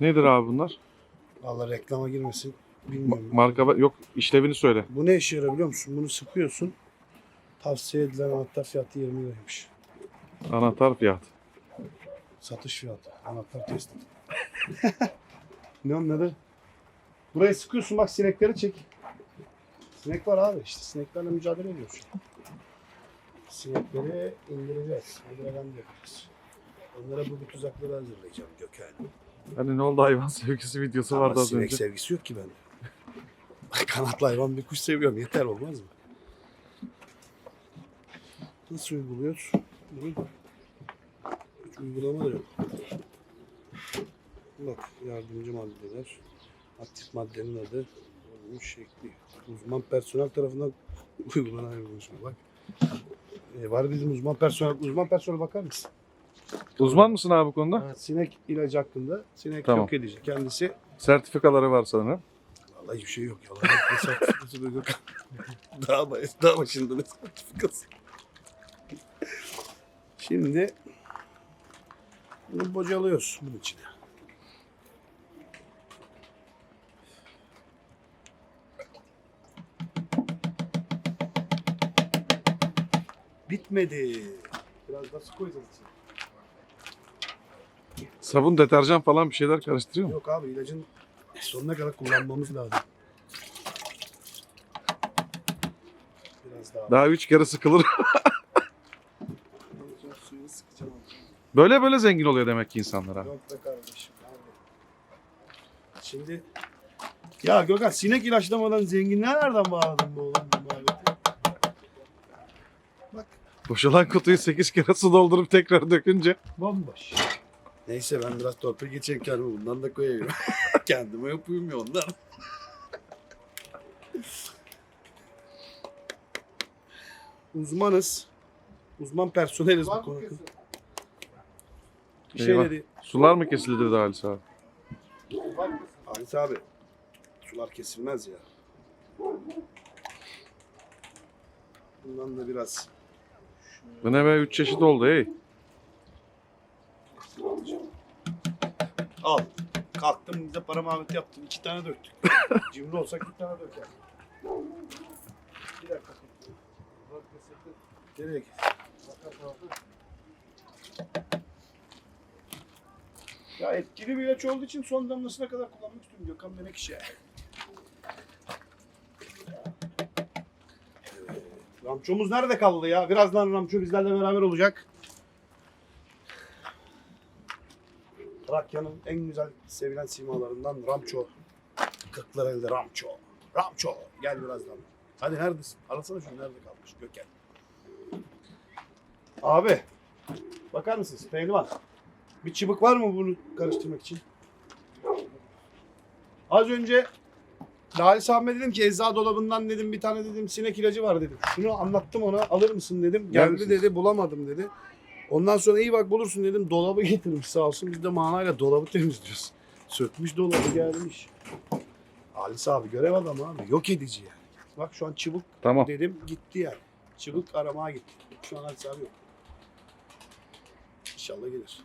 Nedir abi bunlar? Vallahi reklama girmesin. Ma- Bilmiyorum. marka yok işlevini söyle. Bu ne işe yarıyor biliyor musun? Bunu sıkıyorsun. Tavsiye edilen anahtar fiyatı 20 liraymış. Anahtar fiyat. Satış fiyatı. Anahtar testi. ne onun adı? Buraya sıkıyorsun bak sinekleri çek. Sinek var abi işte sineklerle mücadele ediyoruz. Sinekleri indireceğiz. De yapacağız. Onlara bu tuzakları hazırlayacağım Gökhan. Hani ne oldu hayvan sevgisi videosu Ama vardı az sinek önce. sevgisi yok ki bende. Kanatlı hayvan bir kuş seviyorum. Yeter olmaz mı? Nasıl uyguluyoruz? Bunu hiç uygulama da yok. Bak yardımcı maddeler. Aktif maddenin adı. Olmuş şekli. Uzman personel tarafından uygulanan bir konuşma. Bak. Ee, var bizim uzman personel. Uzman personel bakar mısın? Uzman mısın abi bu konuda? Evet, sinek ilacı hakkında. Sinek Tamam. yok edici. Kendisi Sertifikaları var sanırım. Vallahi hiçbir şey yok. Yalan yok. Ne sertifikası da yok. daha, baş, daha başında ne sertifikası? Şimdi bunu bocalıyoruz bunun içine. Bitmedi. Biraz daha su koyacağız içine. Sabun, deterjan falan bir şeyler karıştırıyor mu? Yok abi ilacın sonuna kadar kullanmamız lazım. Biraz daha. Daha üç kere sıkılır. Suyunu sıkacağım. Böyle böyle zengin oluyor demek ki insanlar abi. Yok be kardeşim. abi. Şimdi ya Gökhan sinek ilaçlamadan zenginliğe nereden bağladın bu oğlum bu muhabbeti? Bak Boşalan kutuyu 8 kere su doldurup tekrar dökünce. bomboş. Neyse ben biraz torpil geçeyim kendime bundan da koyayım. Kendime yapayım ya ondan. Uzmanız. Uzman personeliz bu konuda. Bir Eyvah. şeyleri Sular mı kesildi dedi Halis abi. Halis abi sular kesilmez ya. Bundan da biraz Bu ne be 3 çeşit oldu hey. Al. Kalktım bize para muhabbeti yaptım. iki tane döktük. Cimri olsak bir tane döker. Bir dakika. Bak Nereye git? Ya etkili bir ilaç olduğu için son damlasına kadar kullanmak istiyorum Gökhan Menekşe. Evet. Ramçomuz nerede kaldı ya? Birazdan Ramço bizlerle beraber olacak. Trakya'nın en güzel sevilen simalarından Ramço. Kırklar elde Ramço. Ramço. Gel birazdan. Hadi neredesin? Arasana şunu nerede kalmış Gökhan. Abi. Bakar mısınız? Pehlivan. Bir çıbık var mı bunu karıştırmak için? Az önce Halis Ahmet dedim ki eczacı dolabından dedim bir tane dedim sinek ilacı var dedim. Şunu anlattım ona alır mısın dedim. Geldi dedi bulamadım dedi. Ondan sonra iyi bak bulursun dedim. Dolabı getirmiş sağ olsun. Biz de manayla dolabı temizliyoruz. Sökmüş dolabı gelmiş. Halis abi görev adamı abi. Yok edici yani. Bak şu an çıbık Tamam. dedim gitti yani. Çıbık aramaya gitti. Şu an Halis abi yok. İnşallah gelir.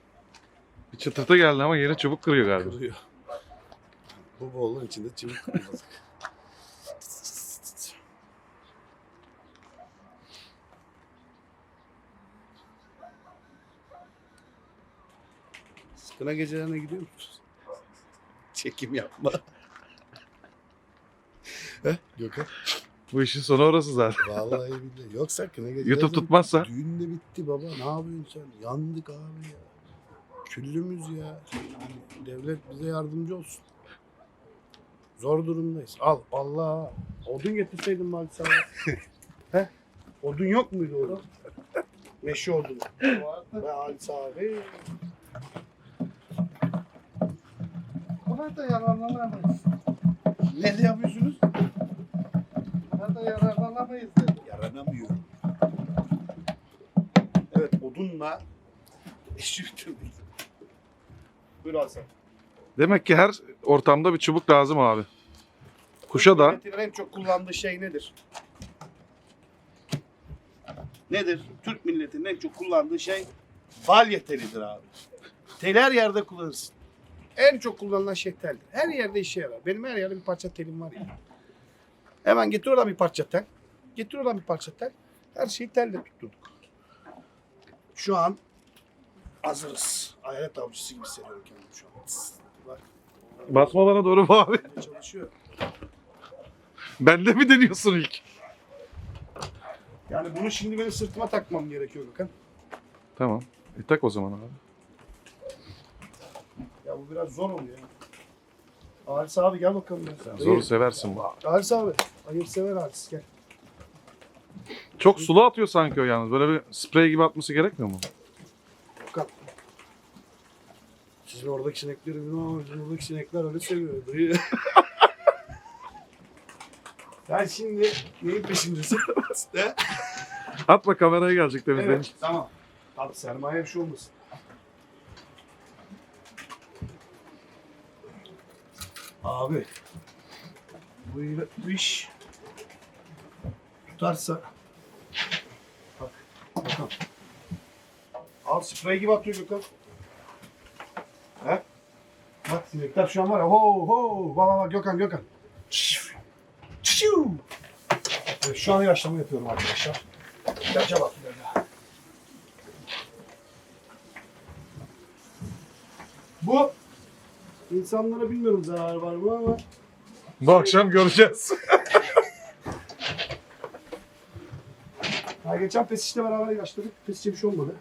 Bir çıtırtı geldi ama yine çubuk kırıyor galiba. Kırılıyor. Bu bolluğun içinde çubuk kırılacak. Sıkına gecelerine gidiyor musunuz? Çekim yapma. Heh, Gökhan. Bu işin sonu orası zaten. Vallahi billahi. Yoksa kına geceleri... YouTube tutmazsa. Düğün de bitti baba. Ne yapıyorsun sen? Yandık abi ya. Küllümüz ya. Devlet bize yardımcı olsun. Zor durumdayız. Al Allah. Odun getirseydin bari sana. He? Odun yok muydu orada? Meşe odun. Ve Halis abi. Da yararlanamayız. Ne yapıyorsunuz? Buna da yararlanamayız dedim. Yaranamıyorum. Evet odunla işi bitirdik. Buyur Hasan. Demek ki her ortamda bir çubuk lazım abi. Kuşa da Milletinin en çok kullandığı şey nedir? Nedir? Türk milletinin en çok kullandığı şey balya telidir abi. Tel her yerde kullanırsın. En çok kullanılan şey teldir. Her yerde işe yarar. Benim her yerde bir parça telim var ya. Hemen getir oradan bir parça tel. Getir oradan bir parça tel. Her şeyi telle tutturduk. Şu an hazırız. Hayalet avcısı gibi hissediyorum kendimi şu an. Tıs, Bak Basma bana doğru bu abi. çalışıyor. Bende mi deniyorsun ilk? Yani bunu şimdi benim sırtıma takmam gerekiyor Gökhan. Tamam. E tak o zaman abi. Ya bu biraz zor oluyor. Halis abi gel bakalım. Sen zoru seversin bu. Halis abi. Hayır sever Halis gel. Çok sulu atıyor sanki o yalnız. Böyle bir sprey gibi atması gerekmiyor mu? Gökhan. Sizin oradaki sinekleri bilmem ama bizim oradaki sinekler öyle seviyor. Dayı. Sen şimdi neyin peşindesin? Atma kameraya gelecek temizleyin. evet tamam. Abi sermaye bir şey olmasın. Abi. Bu, bu iş tutarsa bak bakalım. Al sprey gibi atıyor Gökhan. He? Bak sinekler şu an var ya. Ho ho. Bak bak bak Gökhan Gökhan. Şiu. Evet, şu an ilaçlama yapıyorum arkadaşlar. İlaca bak ilaca. Bu insanlara bilmiyorum zarar var mı ama Bu akşam göreceğiz. Ha, geçen pesişle beraber ilaçladık. Pesişe bir şey olmadı.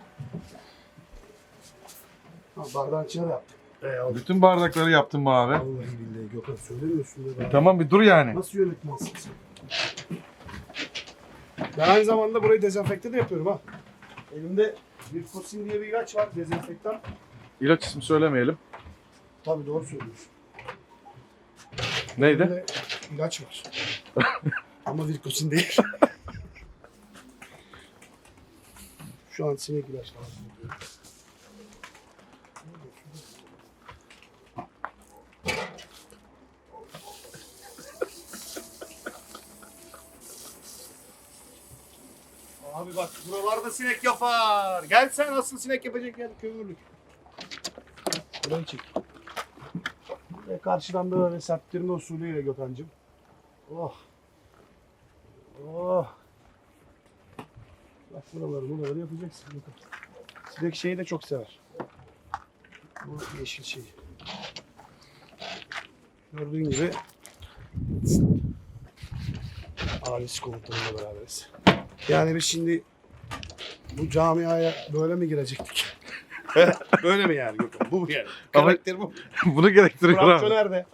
Ha, bardağın içine de yaptık. Eyvallah. Bütün bardakları yaptım mı abi? Vallahi billahi Gökhan söylemiyorsun ya. Tamam bir dur yani. Nasıl yönetmensin sen? Ben aynı zamanda burayı dezenfekte de yapıyorum ha. Elimde bir fosin diye bir ilaç var dezenfektan. İlaç ismi söylemeyelim. Tabii doğru söylüyorsun. Neydi? Elimde ilaç var. Ama virkosin değil. Şu an sinek ilaç lazım. Abi bak buralarda sinek yapar. Gel sen asıl sinek yapacak yer kömürlük. Burayı çek. Ve karşıdan böyle serptirme usulüyle Gökhan'cığım. Oh. Oh. Bak buraları buraları yapacaksın. Sinek şeyi de çok sever. Bu yeşil şey. Gördüğün gibi ailesi komutanıyla beraberiz. Yani biz şimdi bu camiaya böyle mi girecektik? böyle mi yani Gökhan? Bu mu yani? Ama- Karakter bu. Bunu gerektiriyor Franco abi. nerede?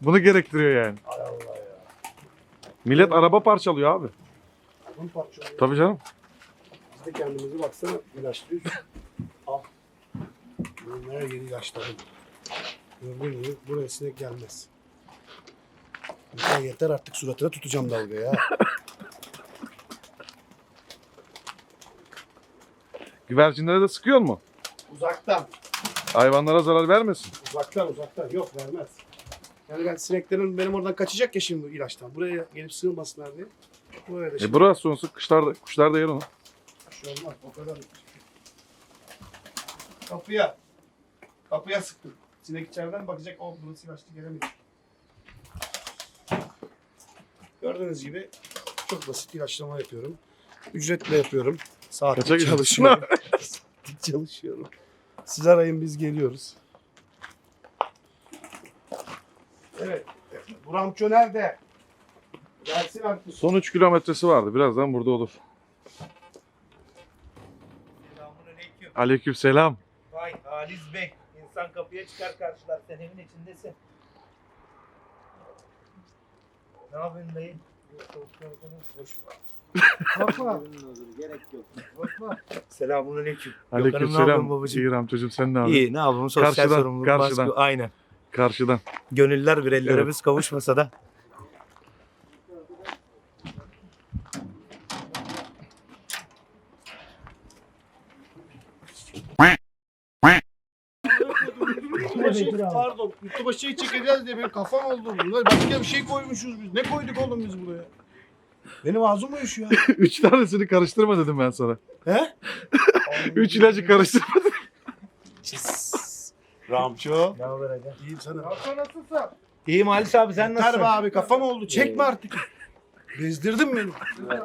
Bunu gerektiriyor yani. Ay Allah ya. Millet araba parçalıyor abi. Bunun parçaları. Tabii canım. Biz de kendimizi baksana ilaçlıyoruz. Al. Bunun her yeri ilaçladım. Gördüğün gibi buraya sinek gelmez. Ya yeter artık suratına tutacağım dalga ya. Güvercinlere de sıkıyor mu? Uzaktan. Hayvanlara zarar vermesin. Uzaktan uzaktan. Yok vermez. Yani ben sineklerin benim oradan kaçacak ya şimdi ilaçtan. Buraya gelip sığmasınlar diye. Buraya da E şimdi burası sonrası kuşlar da, kuşlar da yer onu. şey olmaz. O kadar. Kapıya. Kapıya sıktım. Sinek içeriden bakacak. O burası ilaçlı gelemedi. Gördüğünüz gibi çok basit ilaçlama yapıyorum. Ücretle yapıyorum. Saatlik Kaça çalışıyorum. Çalışıyorum. Siz arayın biz geliyoruz. Evet. Bu ramço nerede? Gelsin artık. Son 3 kilometresi vardı. Birazdan burada olur. Selamünaleyküm. Aleyküm selam. Vay Halis Bey. İnsan kapıya çıkar karşılar. Sen evin içindesin. Ne yapıyorsun dayı? Hoş Bakma. Bakma. Selamünaleyküm. Aleyküm Gökhan'ım, ne yapıyorsun selam. babacığım? İyi Ramçocum sen ne yapıyorsun? İyi ne yapalım sosyal Karşıdan, sorumluluk karşıdan. baskı. Aynen. Karşıdan. Gönüller bir ellerimiz kavuşmasa da. Pardon. YouTube'a şey çekeceğiz diye benim kafam oldu. Bunlar başka bir şey koymuşuz biz. Ne koyduk oğlum biz buraya? Benim ağzım uyuşuyor ya. 3 tanesini karıştırma dedim ben sana. He? 3 ilacı karıştırma. Çiss. Ramço. Ne haber aga? İyiyim sana. Hasan nasılsın? İyiyim Halis abi sen Yeter nasılsın? be abi kafam oldu. Çekme artık. Bezdirdin beni.